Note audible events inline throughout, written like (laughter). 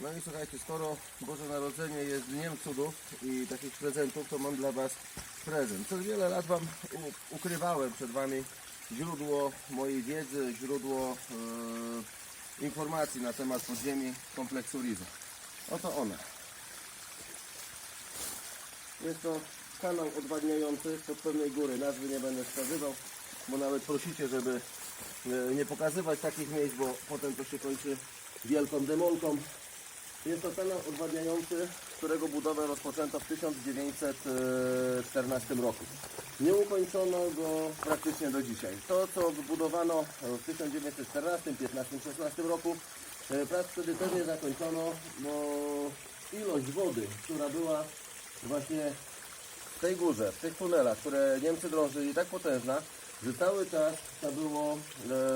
No i słuchajcie, skoro Boże Narodzenie jest Dniem Cudów i takich prezentów, to mam dla Was prezent. Przez wiele lat Wam ukrywałem przed Wami źródło mojej wiedzy, źródło e, informacji na temat podziemi kompleksu Riza. Oto ona. Jest to kanał odwadniający pod pewnej góry. Nazwy nie będę wskazywał, bo nawet prosicie, żeby e, nie pokazywać takich miejsc, bo potem to się kończy wielką demolką. Jest to kanał odwadniający, którego budowę rozpoczęto w 1914 roku. Nie ukończono go praktycznie do dzisiaj. To, co wybudowano w 1914, 15, 16 roku, e, prac wtedy też nie zakończono, bo ilość wody, która była właśnie w tej górze, w tych tunelach, które Niemcy drążyli, tak potężna, że cały czas trzeba było e,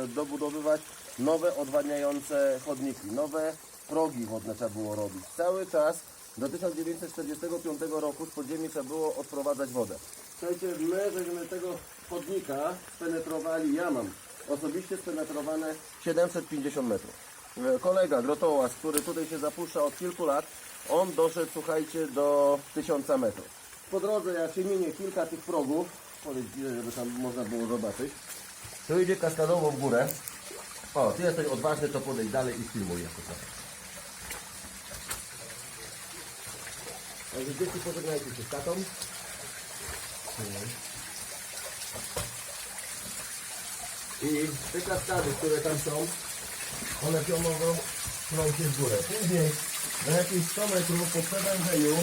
dobudowywać nowe odwadniające chodniki, nowe progi wodne trzeba było robić. Cały czas do 1945 roku z podziemi trzeba było odprowadzać wodę. Słuchajcie, my żeśmy tego chodnika spenetrowali, ja mam osobiście spenetrowane 750 metrów. E, Kolega Grotołas, który tutaj się zapuszcza od kilku lat, on doszedł, słuchajcie, do 1000 metrów. Po drodze, jak się minie kilka tych progów, powiedz, żeby tam można było zobaczyć, to idzie kaskadowo w górę. O, ty jesteś odważny, to podejdź dalej i filmuj jako tak. Także dzieci pożegnajcie się z tatą. I te kaskady, które tam są, one pionowo pchną się w górę. Później na jakieś 100 metrów po przewężeniu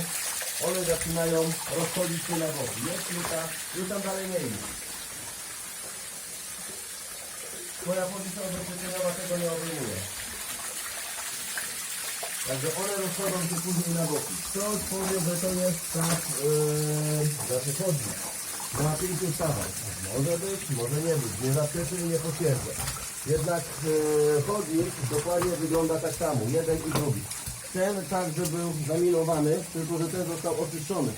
one zaczynają rozchodzić się na boki. Jest luka, już tam dalej nie idzie. Twoja pozycja ubezpieczeniowa tego nie obejmuje. Także one rozchodzą się później na boki. Ktoś powie, że to jest tak, yy, znaczy. Na. Może być, może nie być. Nie zaprzeczę i nie potwierdzę. Jednak yy, dokładnie wygląda tak samo. Jeden i drugi. Ten także był zaminowany, tylko że ten został oczyszczony.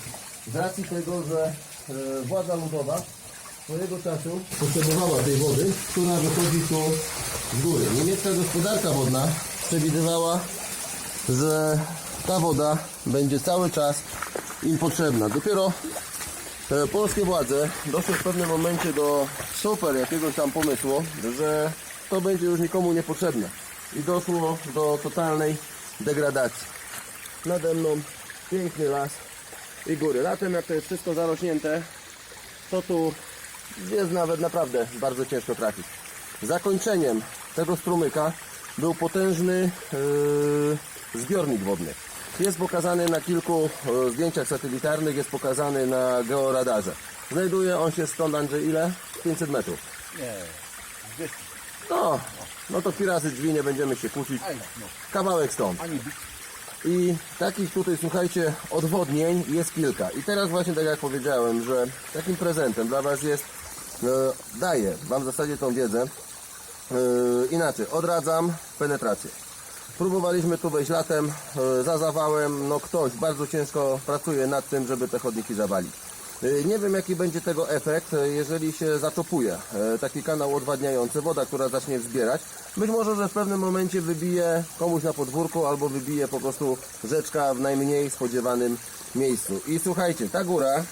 Z racji tego, że yy, władza ludowa swojego czasu potrzebowała tej wody, która wychodzi tu z góry. Niemiecka gospodarka wodna przewidywała że ta woda będzie cały czas im potrzebna. Dopiero e, polskie władze doszły w pewnym momencie do super jakiegoś tam pomysłu, że to będzie już nikomu niepotrzebne. I doszło do totalnej degradacji. Nade mną piękny las i góry. Latem jak to jest wszystko zarośnięte, to tu jest nawet naprawdę bardzo ciężko trafić. Zakończeniem tego strumyka był potężny yy, zbiornik wodny. Jest pokazany na kilku e, zdjęciach satelitarnych, jest pokazany na georadarze. Znajduje on się stąd, Andrzej, ile? 500 metrów. Nie, 200. No, no to pi razy drzwi, nie będziemy się kłócić. No. Kawałek stąd. I takich tutaj, słuchajcie, odwodnień jest kilka. I teraz właśnie tak jak powiedziałem, że takim prezentem dla Was jest, e, daję Wam w zasadzie tą wiedzę, e, inaczej, odradzam penetrację. Próbowaliśmy tu wejść latem, e, za zawałem, no ktoś bardzo ciężko pracuje nad tym, żeby te chodniki zawalić. E, Nie wiem jaki będzie tego efekt, e, jeżeli się zaczopuje taki kanał odwadniający, woda, która zacznie zbierać. Być może, że w pewnym momencie wybije komuś na podwórku albo wybije po prostu rzeczka w najmniej spodziewanym miejscu. I słuchajcie, ta góra,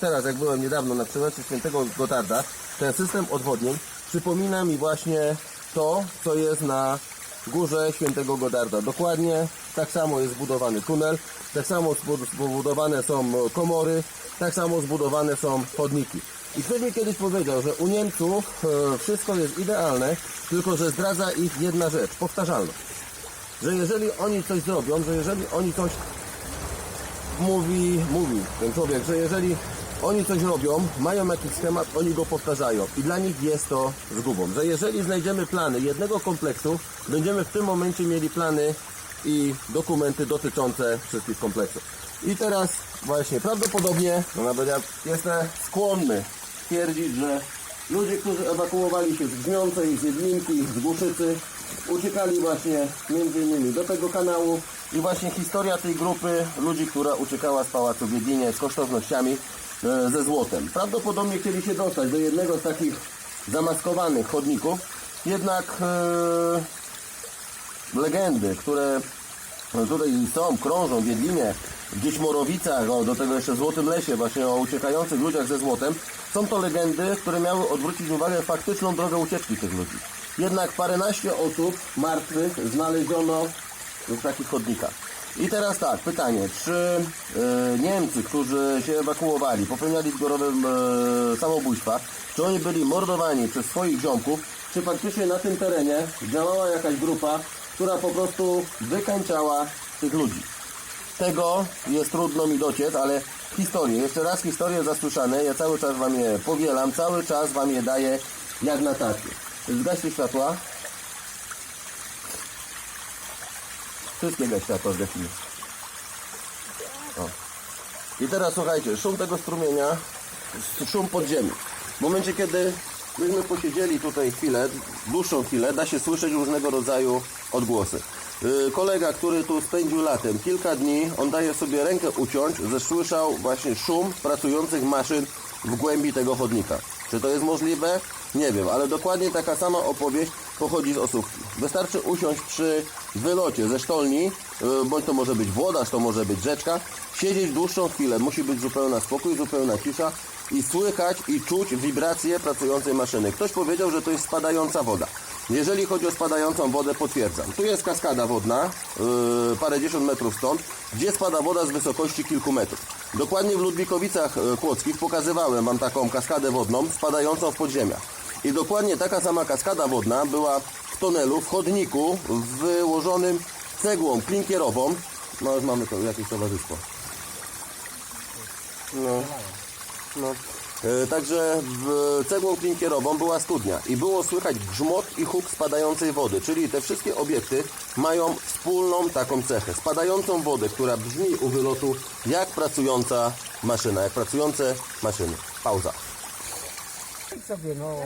teraz jak byłem niedawno na przemęcie Świętego Gotarda, ten system odwodnień przypomina mi właśnie to, co jest na górze Świętego Godarda. Dokładnie tak samo jest zbudowany tunel, tak samo zbu- zbudowane są komory, tak samo zbudowane są chodniki. I ktoś mi kiedyś powiedział, że u Niemców e, wszystko jest idealne, tylko że zdradza ich jedna rzecz, powtarzalność. Że jeżeli oni coś zrobią, że jeżeli oni coś mówi, mówi ten człowiek, że jeżeli oni coś robią, mają jakiś schemat, oni go powtarzają i dla nich jest to zgubą. Że jeżeli znajdziemy plany jednego kompleksu, będziemy w tym momencie mieli plany i dokumenty dotyczące wszystkich kompleksów. I teraz właśnie prawdopodobnie, no nawet ja jestem skłonny twierdzić, że ludzie, którzy ewakuowali się z Gniącej, z Jedlinki, z Głuszycy, uciekali właśnie między innymi do tego kanału i właśnie historia tej grupy ludzi, która uciekała z pałacu w Jedlinie z kosztownościami ze złotem. Prawdopodobnie chcieli się dostać do jednego z takich zamaskowanych chodników, jednak e, legendy, które tutaj są, krążą w Wiedlinie, gdzieś Morowicach, o, do tego jeszcze Złotym Lesie, właśnie o uciekających ludziach ze złotem. Są to legendy, które miały odwrócić uwagę faktyczną drogę ucieczki tych ludzi. Jednak paręnaście osób martwych znaleziono w takich chodnikach. I teraz tak, pytanie, czy e, Niemcy, którzy się ewakuowali, popełniali zbiorowe e, samobójstwa, czy oni byli mordowani przez swoich ziomków, czy faktycznie na tym terenie działała jakaś grupa, która po prostu wykańczała tych ludzi? Tego jest trudno mi dociec, ale historie, jeszcze raz historie zasłyszane, ja cały czas Wam je powielam, cały czas Wam je daję jak na tacie. Zgaście światła. Wszystkie gaś światła zgasili. O. I teraz słuchajcie, szum tego strumienia, szum podziemi. W momencie, kiedy myśmy posiedzieli tutaj chwilę, dłuższą chwilę, da się słyszeć różnego rodzaju odgłosy. Yy, Kolega, który tu spędził latem kilka dni, on daje sobie rękę uciąć, że słyszał właśnie szum pracujących maszyn w głębi tego chodnika. Czy to jest możliwe? Nie wiem, ale dokładnie taka sama opowieść pochodzi z osówki. Wystarczy usiąść przy wylocie ze sztolni, yy, bądź to może być włodarz, to może być rzeczka, siedzieć dłuższą chwilę, musi być zupełna spokój, zupełna cisza i słychać i czuć wibracje pracującej maszyny. Ktoś powiedział, że to jest spadająca woda. Jeżeli chodzi o spadającą wodę, potwierdzam. Tu jest kaskada wodna, yy, parędziesiąt metrów stąd, gdzie spada woda z wysokości kilku metrów. Dokładnie w Ludwikowicach yy, Kłodzkich pokazywałem Wam taką kaskadę wodną spadającą w podziemiach. I dokładnie taka sama kaskada wodna była w tunelu, w chodniku, wyłożonym cegłą klinkierową. No już mamy to jakieś towarzystwo. No. No. E, Także w cegłą klinkierową była studnia i było słychać grzmot i huk spadającej wody, czyli te wszystkie obiekty mają wspólną taką cechę, spadającą wodę, która brzmi u wylotu jak pracująca maszyna, jak pracujące maszyny. Pauza. Sobie, no.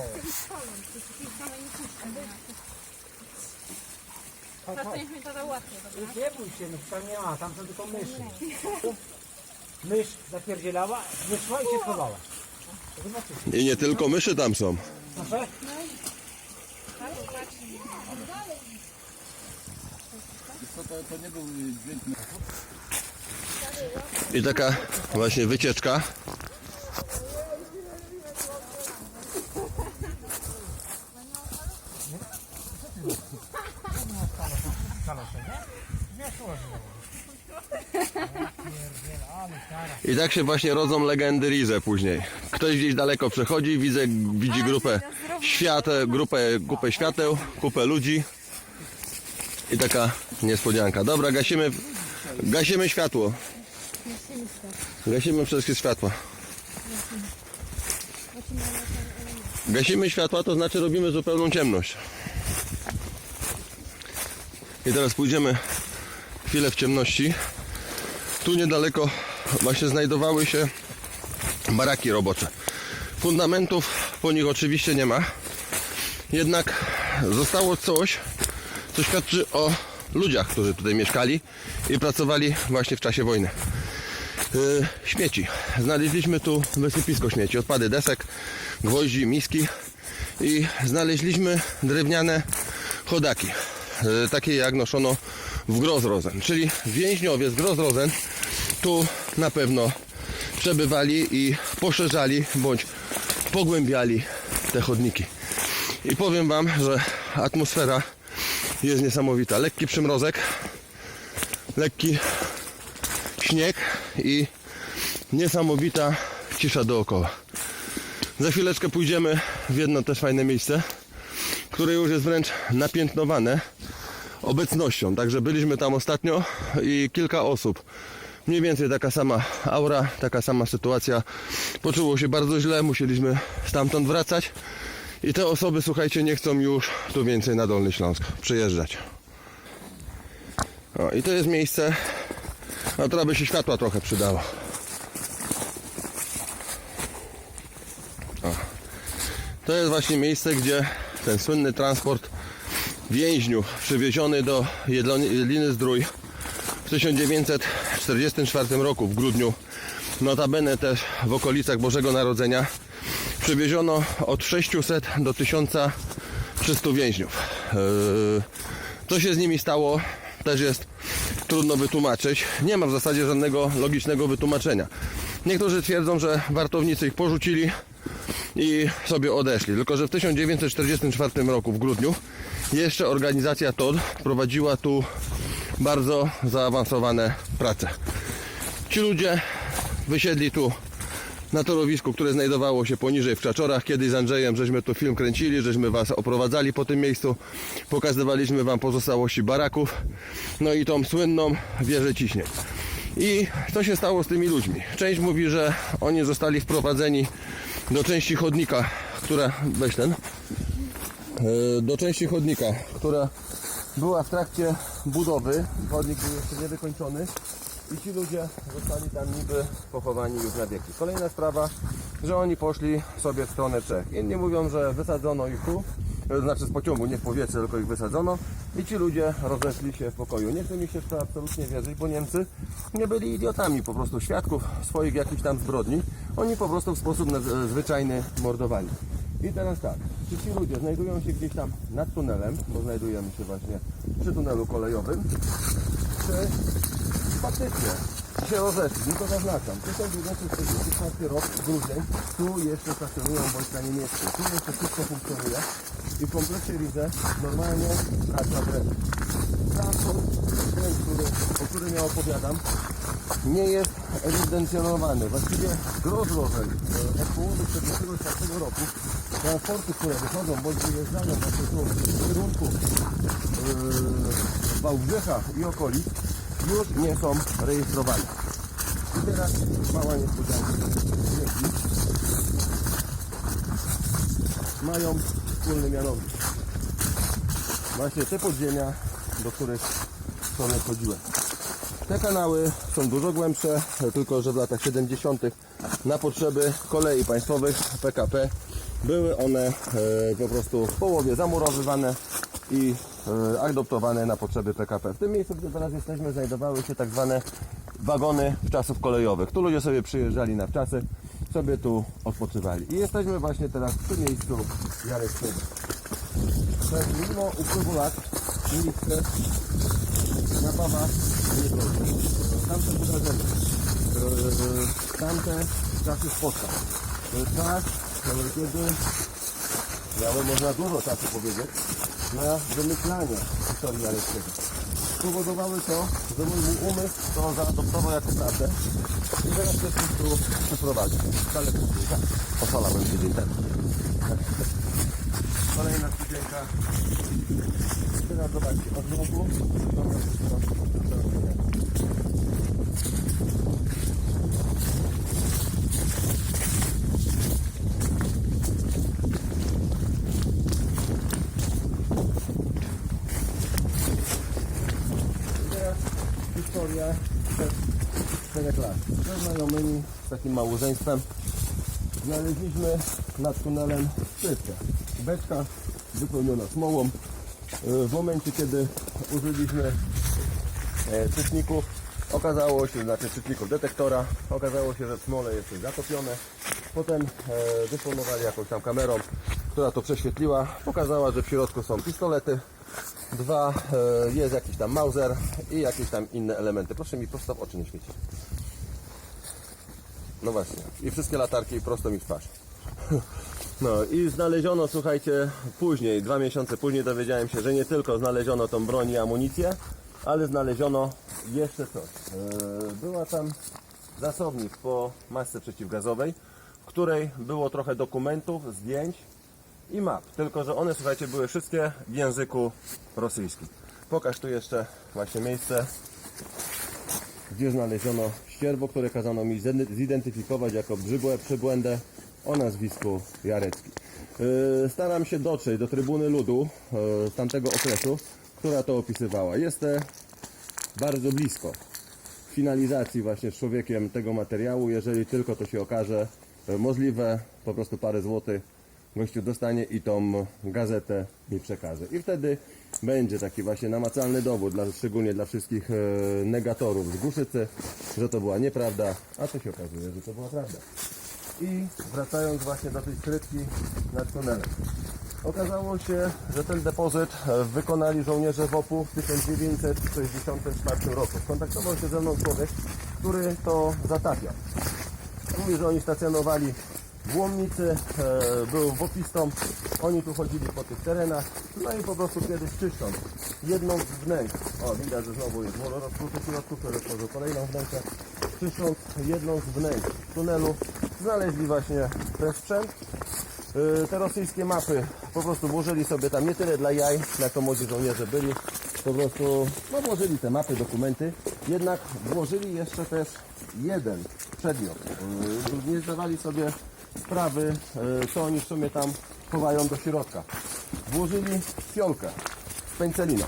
To niech mi to da łatwiej, dobra? Nie bój się, no tam nie ma, tam są tylko myszy. Mysz zapierdzielała, wyszła i się schowała. I nie tylko myszy tam są. I taka właśnie wycieczka. I tak się właśnie rodzą legendy Rize później. Ktoś gdzieś daleko przechodzi, widzę, widzi grupę świateł, grupę, grupę świateł, kupę ludzi. I taka niespodzianka. Dobra, gasimy, gasimy światło. Gasimy wszystkie światła. Gasimy światła, to znaczy robimy zupełną ciemność. I teraz pójdziemy chwilę w ciemności. Tu niedaleko właśnie znajdowały się baraki robocze. Fundamentów po nich oczywiście nie ma. Jednak zostało coś, co świadczy o ludziach, którzy tutaj mieszkali i pracowali właśnie w czasie wojny. Yy, śmieci. Znaleźliśmy tu wysypisko śmieci, odpady desek, gwoździ, miski i znaleźliśmy drewniane chodaki, yy, takie jak noszono w Grozrozen, czyli więźniowie z Grozrozen tu na pewno przebywali i poszerzali bądź pogłębiali te chodniki. I powiem Wam, że atmosfera jest niesamowita. Lekki przymrozek, lekki śnieg i niesamowita cisza dookoła. Za chwileczkę pójdziemy w jedno też fajne miejsce, które już jest wręcz napiętnowane obecnością. Także byliśmy tam ostatnio i kilka osób. Mniej więcej taka sama aura, taka sama sytuacja. Poczuło się bardzo źle, musieliśmy stamtąd wracać. I te osoby, słuchajcie, nie chcą już tu więcej na Dolny Śląsk przyjeżdżać. O, I to jest miejsce, a teraz by się światła trochę przydało. O. To jest właśnie miejsce, gdzie ten słynny transport więźniów przywieziony do Jedliny Zdrój w 1944 roku w grudniu, notabene też w okolicach Bożego Narodzenia, przywieziono od 600 do 1300 więźniów. Yy, Co się z nimi stało, też jest trudno wytłumaczyć. Nie ma w zasadzie żadnego logicznego wytłumaczenia. Niektórzy twierdzą, że wartownicy ich porzucili i sobie odeszli. Tylko, że w 1944 roku w grudniu jeszcze organizacja TOD prowadziła tu bardzo zaawansowane prace. Ci ludzie wysiedli tu na torowisku, które znajdowało się poniżej w Czaczorach. Kiedyś z Andrzejem żeśmy tu film kręcili, żeśmy Was oprowadzali po tym miejscu. Pokazywaliśmy Wam pozostałości baraków. No i tą słynną wieżę ciśnień. I co się stało z tymi ludźmi? Część mówi, że oni zostali wprowadzeni do części chodnika, która... Weź ten. E, Do części chodnika, która była w trakcie budowy. Chodnik był jeszcze niewykończony i ci ludzie zostali tam niby pochowani już na wieki. Kolejna sprawa, że oni poszli sobie w stronę Czech. Inni mówią, że wysadzono ich tu, to znaczy z pociągu, nie w powietrze, tylko ich wysadzono i ci ludzie rozeszli się w pokoju. Nie chce mi się w to absolutnie wierzyć, bo Niemcy nie byli idiotami, po prostu świadków swoich jakichś tam zbrodni. Oni po prostu w sposób naz- zwyczajny mordowali. I teraz tak, czy ci ludzie znajdują się gdzieś tam nad tunelem, bo znajdujemy się właśnie przy tunelu kolejowym, czy faktycznie się rozeszli, tylko zaznaczam, 1944 rok, grudzień, tu jeszcze stacjonują wojska niemieckie, tu jeszcze wszystko funkcjonuje. I w kompleksie widzę normalnie praca wręcz. Transport, ten, który, o którym ja opowiadam, nie jest ewidencjonowany. Właściwie gros rożeń e, od połowy 1944 roku transporty, które wychodzą bądź wyjeżdżają w kierunku yy, Wałbrzycha i okolic już nie są rejestrowane. I teraz mała niespodzianka. Dzięki. Mają wspólny mianownik. Właśnie te podziemia, do których sobie chodziłem. Te kanały są dużo głębsze, tylko że w latach 70. na potrzeby kolei państwowych PKP były one e, po prostu w połowie zamurowywane i e, adoptowane na potrzeby PKP. W tym miejscu, gdzie teraz jesteśmy, znajdowały się tak zwane wagony czasów kolejowych. Tu ludzie sobie przyjeżdżali na wczasy, sobie tu odpoczywali. I jesteśmy właśnie teraz przy miejscu Jareckiego. To jest mimo upływu lat nie proszę. Tamte wydarzenia, e, tamte czasy spotkań. To jest czas, e, kiedy miało można dużo czasu powiedzieć na wymyślanie historii Jareckiego. Spowodowały to, że mój umysł to zaadoptował jako prawdę i teraz się tu przeprowadził. Wcale nie tak. Oszalałem tydzień temu. Kolejna studienka. Teraz zobaczcie, od Teraz historia przed czterech lat. Ze znajomymi, z takim małżeństwem znaleźliśmy nad tunelem szybkę. Beczka wypełniona smołą. E, W momencie, kiedy użyliśmy e, czytników, okazało się, znaczy czytników detektora, okazało się, że smole jest zatopione. Potem e, dysponowali jakąś tam kamerą, która to prześwietliła. Pokazała, że w środku są pistolety, dwa, jest jakiś tam mauser i jakieś tam inne elementy. Proszę mi prosto w oczy nie świecić. No właśnie. I wszystkie latarki prosto mi w twarz. (laughs) No i znaleziono, słuchajcie, później, dwa miesiące później dowiedziałem się, że nie tylko znaleziono tą broń i amunicję, ale znaleziono jeszcze coś. Eee, Była tam zasobnik po masce przeciwgazowej, w której było trochę dokumentów, zdjęć i map. Tylko, że one, słuchajcie, były wszystkie w języku rosyjskim. Pokaż tu jeszcze właśnie miejsce, gdzie znaleziono ścierwo, które kazano mi zide- zidentyfikować jako przybłędę o nazwisku Jarecki. Yy, Staram się dotrzeć do trybuny ludu yy, z tamtego okresu, która to opisywała. Jestem bardzo blisko finalizacji właśnie z człowiekiem tego materiału, jeżeli tylko to się okaże yy, możliwe, po prostu parę złotych gościu dostanie i tą gazetę mi przekaże. I wtedy będzie taki właśnie namacalny dowód, dla, szczególnie dla wszystkich e, negatorów z Głuszycy, że to była nieprawda, a to się okazuje, że to była prawda. I wracając właśnie do tej skrytki nad tunelem. Okazało się, że ten depozyt wykonali żołnierze WOP-u w 1964 roku. Skontaktował się ze mną człowiek, który to zatapia. Mówi, że oni stacjonowali w Łomnicy, e, był wopistą, oni tu chodzili po tych terenach, no i po prostu kiedyś czyszcząc jedną z wnęk, o widać, że znowu jest molo rozpruty w środku, który otworzył kolejną wnękę, czyszcząc jedną z wnęk tunelu, znaleźli właśnie ten sprzęt, Y, te rosyjskie mapy po prostu włożyli sobie tam nie tyle dla jaj, jak to młodzi żołnierze byli, po prostu no, włożyli te mapy, dokumenty, jednak włożyli jeszcze też jeden przedmiot. Y, Nie zdawali sobie sprawy, y, co oni w sumie tam chowają do środka. Włożyli fiolkę z pęceliną.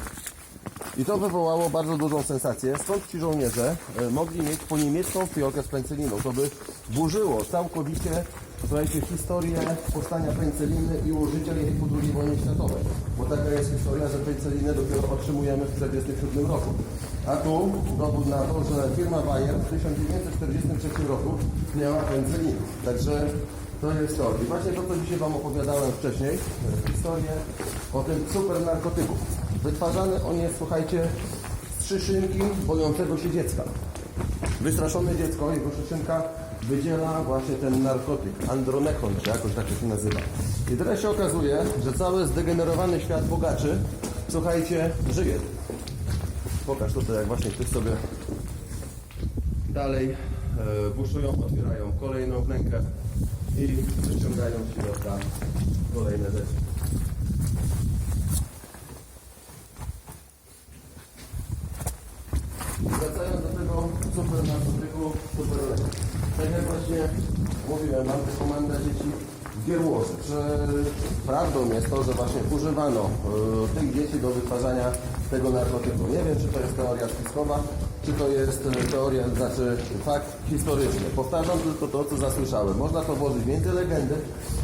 I to wywołało bardzo dużą sensację. Stąd ci żołnierze mogli mieć po niemiecką fiolkę z pęceliną. To by burzyło całkowicie, słuchajcie, historię powstania pęceliny i użycia jej po II wojnie światowej. Bo taka jest historia, że pęcelinę dopiero otrzymujemy w 1947 roku. A tu dowód na to, że firma Bayer w 1943 roku miała pęcelinę. Także to jest to. I właśnie to, co dzisiaj Wam opowiadałem wcześniej, historię o tym super narkotyku. Wytwarzany on jest, słuchajcie, z szyszynki bojącego się dziecka. Wystraszone dziecko, jego szyszynka wydziela właśnie ten narkotyk, andronekon, czy jakoś tak się nazywa. I teraz się okazuje, że cały zdegenerowany świat bogaczy, słuchajcie, żyje. Pokaż tutaj, jak właśnie ktoś sobie dalej e, buszują, otwierają kolejną wnękę i wyciągają z środka kolejne rzeczy. Wracając do tego super narkotyku, super. Tak jak właśnie mówiłem, mam komanda dzieci w Gierłoży. Czy prawdą jest to, że właśnie używano e, tych dzieci do wytwarzania tego narkotyku? Nie wiem, czy to jest teoria spiskowa, czy to jest e, teoria, znaczy fakt historyczny. Powtarzam tylko to, co zasłyszałem. Można to włożyć między legendy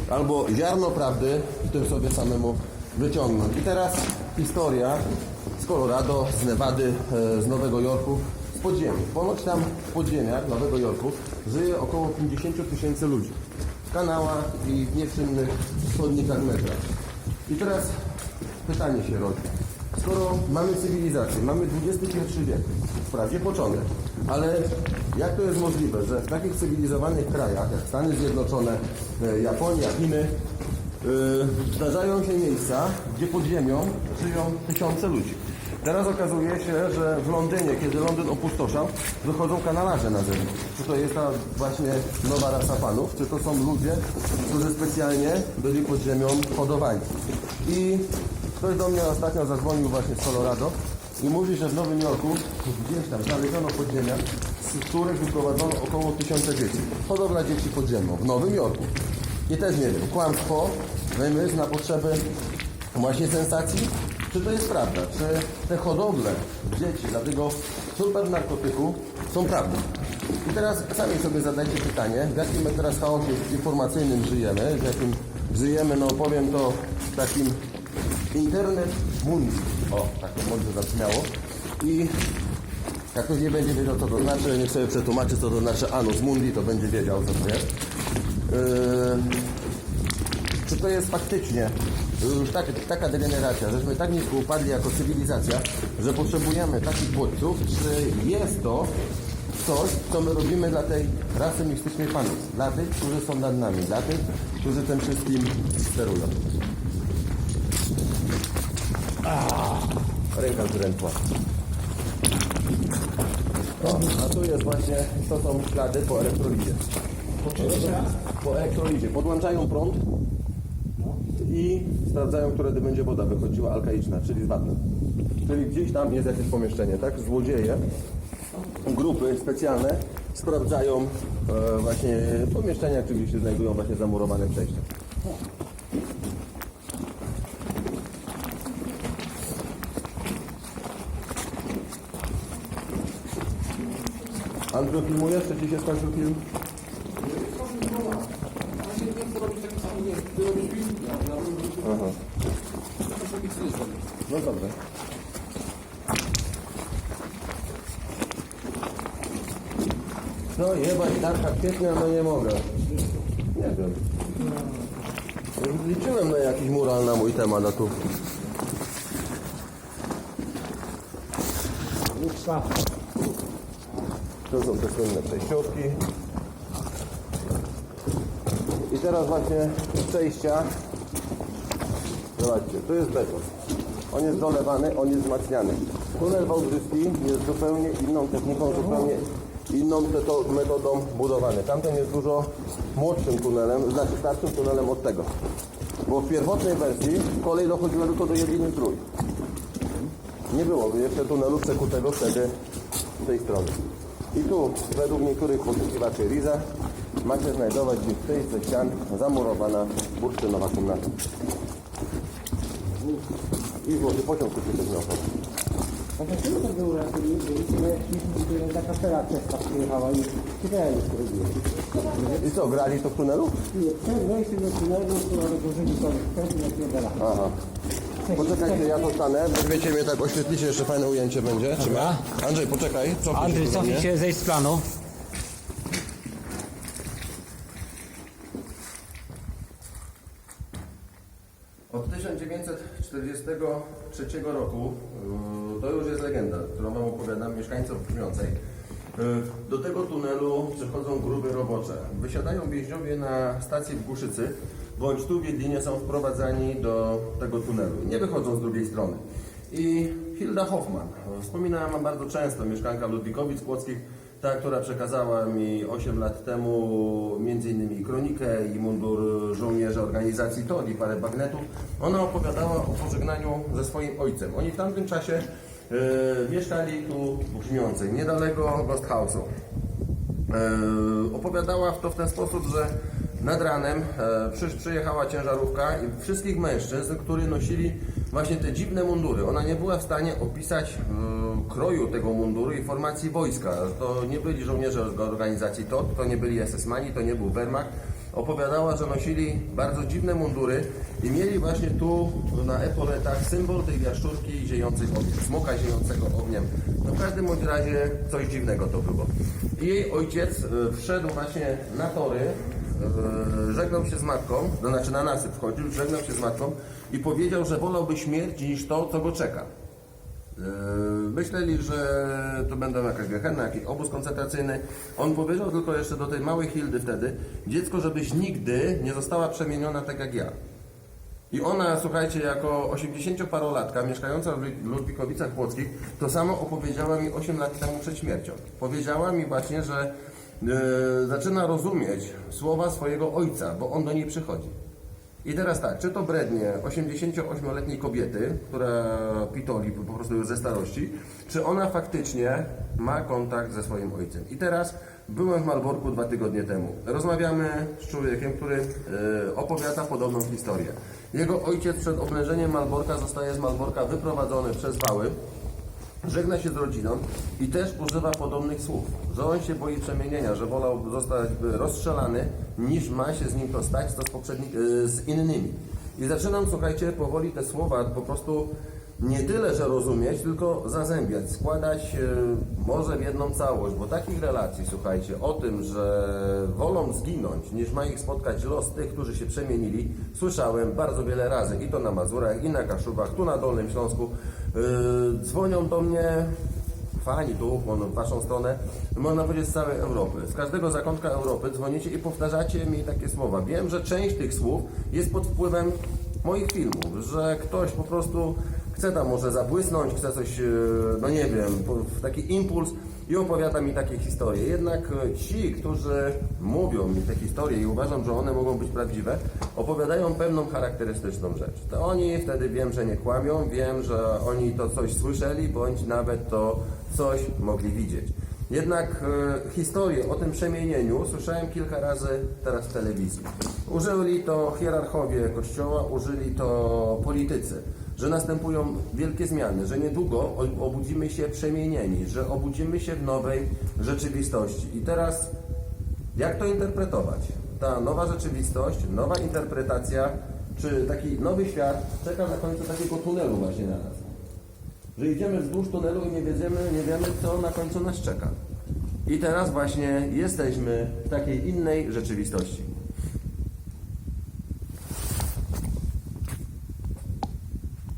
albo ziarno prawdy w tym sobie samemu wyciągnąć. I teraz historia z Colorado, z Nevady, e, z Nowego Jorku, z podziemi. Ponoć tam w podziemiach Nowego Jorku żyje około 50 tysięcy ludzi. W kanałach i w nieczynnych chodnikach metra. I teraz pytanie się rodzi. Skoro mamy cywilizację, mamy XXI wiek, wprawdzie początek, ale jak to jest możliwe, że w takich cywilizowanych krajach jak Stany Zjednoczone, e, Japonia, Chiny, Yy, zdarzają się miejsca, gdzie pod ziemią żyją tysiące ludzi. Teraz okazuje się, że w Londynie, kiedy Londyn opustoszał, wychodzą kanalarze na zewnątrz. Czy to jest ta właśnie nowa rasa panów, czy to są ludzie, którzy specjalnie byli pod ziemią hodowani. I ktoś do mnie ostatnio zadzwonił właśnie z Colorado i mówi, że w Nowym Jorku gdzieś tam znaleziono podziemia, z których wyprowadzono około tysiąca dzieci. Hodowla dzieci pod ziemią w Nowym Jorku. I też nie wiem, kłamstwo, wymysł na potrzeby właśnie sensacji, czy to jest prawda, czy te hodowle dzieci dla tego super narkotyku są prawdą. I teraz sami sobie zadajcie pytanie, w jakim my teraz chaosie informacyjnym żyjemy, w jakim żyjemy, no powiem to takim internet mundi. O, tak to mądrze zabrzmiało. I jak ktoś nie będzie wiedział, co to znaczy, niech sobie przetłumaczy, co to znaczy anus mundi, to będzie wiedział, co to jest. Yy, czy to jest faktycznie już tak, taka degeneracja, żeśmy tak nisko upadli jako cywilizacja, że potrzebujemy takich bodźców, czy jest to coś, co my robimy dla tej rasy mistycznej panów, dla tych, którzy są nad nami, dla tych, którzy tym wszystkim sterują. Ręka zdrętła. O, a tu jest właśnie, to są ślady po elektrolizie. Po elektrolizie. Podłączają prąd i sprawdzają, którędy będzie woda wychodziła alkaiczna, czyli z wapnem. Czyli gdzieś tam jest jakieś pomieszczenie, tak? Złodzieje, grupy specjalne sprawdzają e, właśnie pomieszczenia, gdzie się znajdują właśnie zamurowane przejścia. Andrew, filmujesz? Czy ci się skończył film? Aha. No dobrze. No jebać tarka kwietnia, no nie mogę. Nie wiem. Liczyłem na jakiś mural na mój temat, a tu. To są te słynne przejściówki. I teraz właśnie przejścia. Zobaczcie, tu jest beton. On jest dolewany, on jest wzmacniany. Tunel wałbrzyski jest zupełnie inną techniką, zupełnie inną metodą budowany. Tamten jest dużo młodszym tunelem, znaczy starszym tunelem od tego. Bo w pierwotnej wersji kolej dochodziła tylko do jedyny trój. Nie było jeszcze tunelu przekutego wtedy z tej strony. I tu, według niektórych poszukiwaczy Riza, macie znajdować gdzieś w tej ze ścian zamurowana bursztynowa komnata. I złoty pociąg tu się. A dlaczego to było jak byliśmy, jak ta kapela cesta przyjechała i to robiły. I co, grali to w tunelu? Nie, przed wejściem do tunelu, którego użyli to wtedy na pierdala. Aha. Poczekajcie, ja to stanę. Wiecie mnie tak oświetlicie, jeszcze fajne ujęcie będzie. Czy Dobra. Andrzej, poczekaj. Cofnij Andrzej, cofnij się, zejdź z planu. Od 1943 roku yy, to już jest legenda, którą wam opowiadam mieszkańcom brzmiącej. Yy, Do tego tunelu przychodzą grupy robocze. Wysiadają więźniowie na stacji w Głuszycy, bądź tu w Wiedlinie są wprowadzani do tego tunelu. Nie wychodzą z drugiej strony. I Hilda Hoffman, wspominałem bardzo często, mieszkanka Ludwikowic Płockich, ta, która przekazała mi 8 lat temu między innymi kronikę i mundur żołnierza organizacji TOD i parę bagnetów, ona opowiadała o pożegnaniu ze swoim ojcem. Oni w tamtym czasie e, mieszkali tu w Brzmiącej, niedaleko Ghost House'u. E, opowiadała to w ten sposób, że nad ranem e, przy, przyjechała ciężarówka i wszystkich mężczyzn, którzy nosili właśnie te dziwne mundury. Ona nie była w stanie opisać e, kroju tego munduru i formacji wojska. To nie byli żołnierze organizacji TOT, to nie byli SS-mani, to nie był Wehrmacht. Opowiadała, że nosili bardzo dziwne mundury i mieli właśnie tu na epoletach symbol tej jaszczurki ziejącej ogniem, smoka ziejącego ogniem. No w każdym bądź razie coś dziwnego to było. I jej ojciec e, wszedł właśnie na tory, e, żegnał się z matką, to znaczy na nasyp wchodził, żegnał się z matką i powiedział, że wolałby śmierć niż to, co go czeka. E, Myśleli, że to będą jakaś gehenna, jakiś obóz koncentracyjny. On powiedział tylko jeszcze do tej małej Hildy wtedy, dziecko, żebyś nigdy nie została przemieniona tak jak ja. I ona, słuchajcie, jako 80-parolatka mieszkająca w Ludwikowicach Płockich, to samo opowiedziała mi 8 lat temu przed śmiercią. Powiedziała mi właśnie, że e, zaczyna rozumieć słowa swojego ojca, bo on do niej przychodzi. I teraz tak, czy to brednie 88-letniej kobiety, która pitoli po prostu już ze starości, czy ona faktycznie ma kontakt ze swoim ojcem. I teraz byłem w Malborku dwa tygodnie temu. Rozmawiamy z człowiekiem, który e, opowiada podobną historię. Jego ojciec przed oblężeniem Malborka zostaje z Malborka wyprowadzony przez wały, żegna się z rodziną i też używa podobnych słów, że on się boi przemienienia, że wolał zostać e, rozstrzelany, niż ma się z nim to stać, to z, e, z innymi. I zaczynam, słuchajcie, powoli te słowa po prostu nie tyle, że rozumieć, tylko zazębiać, składać e, może w jedną całość, bo takich relacji, słuchajcie, o tym, że wolą zginąć, niż ma ich spotkać los tych, którzy się przemienili, słyszałem bardzo wiele razy i to na Mazurach, i na Kaszubach, tu na Dolnym Śląsku. Yy, dzwonią do mnie fani tu, w waszą stronę, można powiedzieć z całej Europy. Z każdego zakątka Europy dzwonicie i powtarzacie mi takie słowa. Wiem, że część tych słów jest pod wpływem moich filmów, że ktoś po prostu chce tam może zabłysnąć, chce coś, e, no nie wiem, taki impuls i opowiada mi takie historie. Jednak e, ci, którzy mówią mi te historie i uważam, że one mogą być prawdziwe, opowiadają pewną charakterystyczną rzecz. To oni wtedy wiem, że nie kłamią, wiem, że oni to coś słyszeli, bądź nawet to coś mogli widzieć. Jednak e, historię o tym przemienieniu słyszałem kilka razy teraz w telewizji. Użyli to hierarchowie kościoła, użyli to politycy, że następują wielkie zmiany, że niedługo obudzimy się przemienieni, że obudzimy się w nowej rzeczywistości. I teraz jak to interpretować? Ta nowa rzeczywistość, nowa interpretacja, czy taki nowy świat czeka na końcu takiego tunelu właśnie na nas że idziemy wzdłuż tunelu i nie wiemy, nie wiemy, co na końcu nas czeka. I teraz właśnie jesteśmy w takiej innej rzeczywistości.